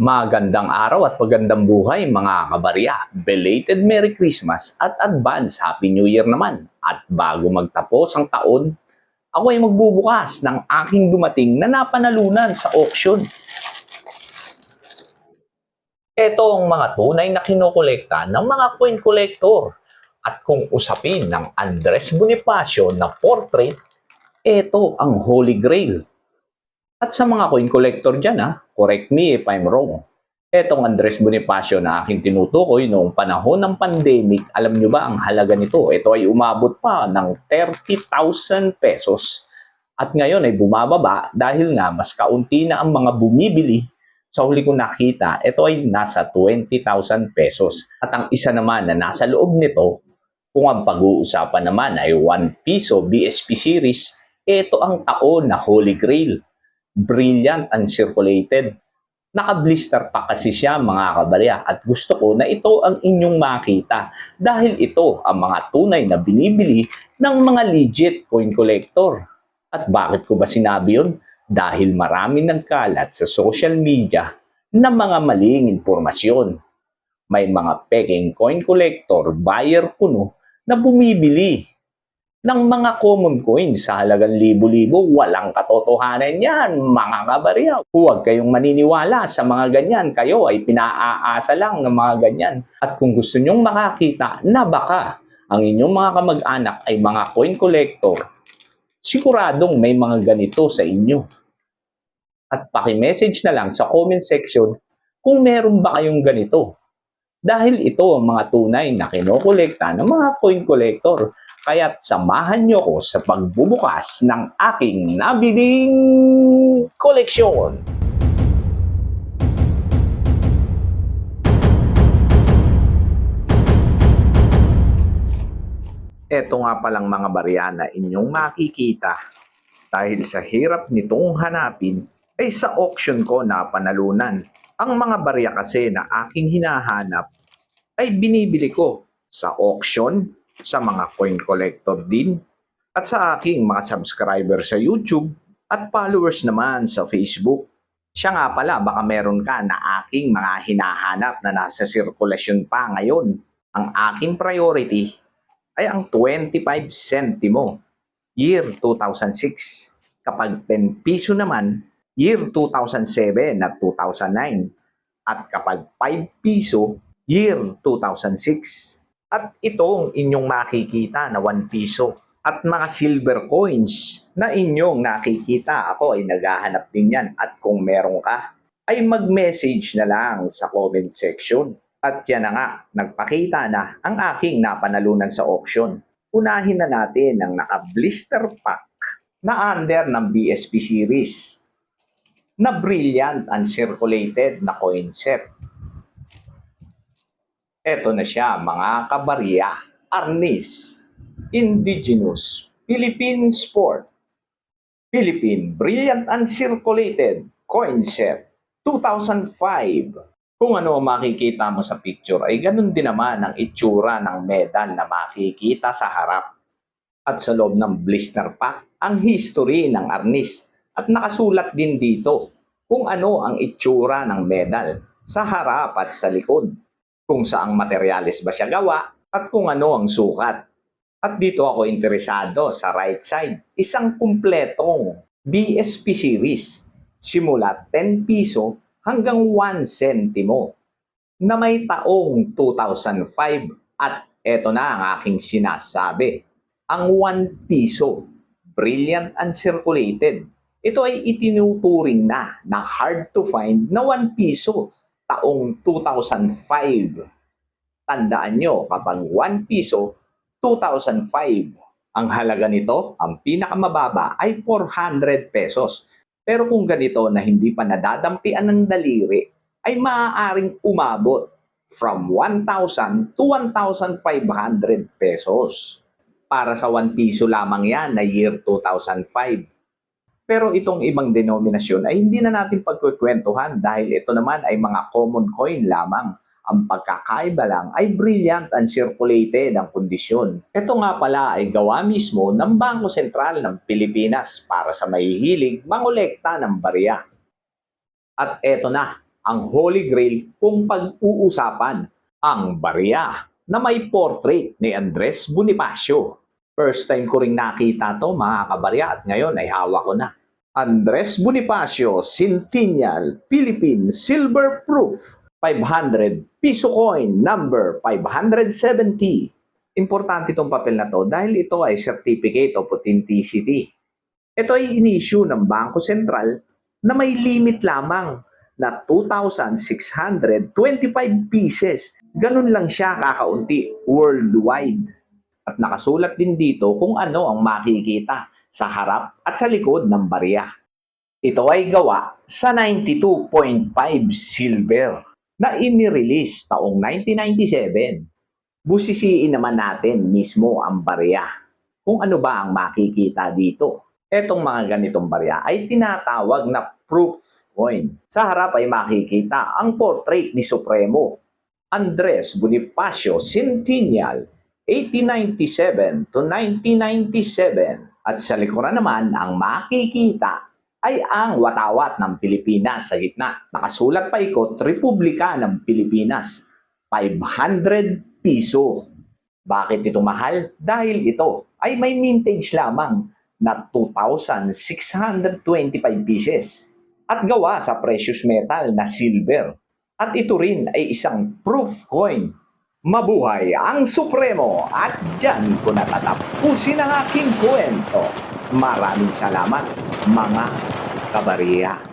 Magandang araw at magandang buhay mga kabarya. Belated Merry Christmas at advance Happy New Year naman. At bago magtapos ang taon, ako ay magbubukas ng aking dumating na napanalunan sa auction. Ito ang mga tunay na kinokolekta ng mga coin collector. At kung usapin ng Andres Bonifacio na portrait, ito ang Holy Grail. At sa mga coin collector dyan, ha, correct me if I'm wrong. Etong Andres Bonifacio na aking tinutukoy noong panahon ng pandemic, alam nyo ba ang halaga nito? Ito ay umabot pa ng 30,000 pesos. At ngayon ay bumababa dahil nga mas kaunti na ang mga bumibili. Sa huli ko nakita, ito ay nasa 20,000 pesos. At ang isa naman na nasa loob nito, kung ang pag-uusapan naman ay 1 piso BSP series, ito ang taon na Holy Grail brilliant and circulated. Naka-blister pa kasi siya mga kabarya at gusto ko na ito ang inyong makita dahil ito ang mga tunay na binibili ng mga legit coin collector. At bakit ko ba sinabi yun? Dahil marami nagkalat sa social media na mga maling impormasyon. May mga peking coin collector, buyer kuno na bumibili ng mga common coins sa halagang libo-libo. Walang katotohanan yan, mga kabarya. Huwag kayong maniniwala sa mga ganyan. Kayo ay pinaaasa lang ng mga ganyan. At kung gusto nyong makakita na baka ang inyong mga kamag-anak ay mga coin collector, siguradong may mga ganito sa inyo. At paki-message na lang sa comment section kung meron ba kayong ganito. Dahil ito ang mga tunay na kinokolekta ng mga coin collector Kaya't samahan niyo ko sa pagbubukas ng aking nabiling koleksyon. Ito nga palang mga barya na inyong makikita dahil sa hirap nitong hanapin ay sa auction ko na panalunan. Ang mga barya kasi na aking hinahanap ay binibili ko sa auction sa mga coin collector din at sa aking mga subscriber sa YouTube at followers naman sa Facebook. Siya nga pala, baka meron ka na aking mga hinahanap na nasa sirkulasyon pa ngayon. Ang aking priority ay ang 25 centimo, year 2006. Kapag 10 piso naman, year 2007 at 2009. At kapag 5 piso, year 2006. At itong inyong makikita na 1 piso at mga silver coins na inyong nakikita. Ako ay naghahanap din yan at kung meron ka ay mag-message na lang sa comment section. At yan na nga, nagpakita na ang aking napanalunan sa auction. Unahin na natin ang naka-blister pack na under ng BSP series na brilliant and circulated na coin set. Ito na siya mga kabarya, Arnis, Indigenous, Philippine Sport, Philippine Brilliant and Circulated Coin Set 2005. Kung ano makikita mo sa picture ay ganun din naman ang itsura ng medal na makikita sa harap. At sa loob ng blister pack, ang history ng Arnis at nakasulat din dito kung ano ang itsura ng medal sa harap at sa likod kung saang materyales ba siya gawa at kung ano ang sukat. At dito ako interesado sa right side, isang kumpletong BSP series simula 10 piso hanggang 1 centimo na may taong 2005 at eto na ang aking sinasabi. Ang 1 piso, brilliant and circulated. Ito ay itinuturing na na hard to find na 1 piso taong 2005. Tandaan nyo, kapag 1 piso, 2005. Ang halaga nito, ang pinakamababa ay 400 pesos. Pero kung ganito na hindi pa nadadampian ng daliri, ay maaaring umabot from 1,000 to 1,500 pesos. Para sa 1 piso lamang yan na year 2005. Pero itong ibang denominasyon ay hindi na natin pagkukwentuhan dahil ito naman ay mga common coin lamang. Ang pagkakaiba lang ay brilliant and circulated ang kondisyon. Ito nga pala ay gawa mismo ng Bangko Sentral ng Pilipinas para sa mahihilig mangolekta ng barya. At eto na, ang Holy Grail kung pag-uusapan ang barya na may portrait ni Andres Bonifacio. First time ko ring nakita to mga kabarya at ngayon ay hawak ko na. Andres Bonifacio Centennial Philippine Silver Proof 500 piso coin number 570. Importante itong papel na to dahil ito ay Certificate of Authenticity. Ito ay in-issue ng Bangko Sentral na may limit lamang na 2,625 pieces. Ganun lang siya kakaunti worldwide. At nakasulat din dito kung ano ang makikita sa harap at sa likod ng barya. Ito ay gawa sa 92.5 silver na inirelease taong 1997. Busisiin naman natin mismo ang barya. Kung ano ba ang makikita dito. Etong mga ganitong barya ay tinatawag na proof coin. Sa harap ay makikita ang portrait ni Supremo. Andres Bonifacio Centennial 1897 to 1997. At sa likuran naman, ang makikita ay ang watawat ng Pilipinas sa gitna. Nakasulat pa ikot, Republika ng Pilipinas. 500 piso. Bakit ito mahal? Dahil ito ay may mintage lamang na 2,625 pieces at gawa sa precious metal na silver. At ito rin ay isang proof coin. Mabuhay ang Supremo at dyan ko natatapusin ang aking kwento. Maraming salamat mga kabariya.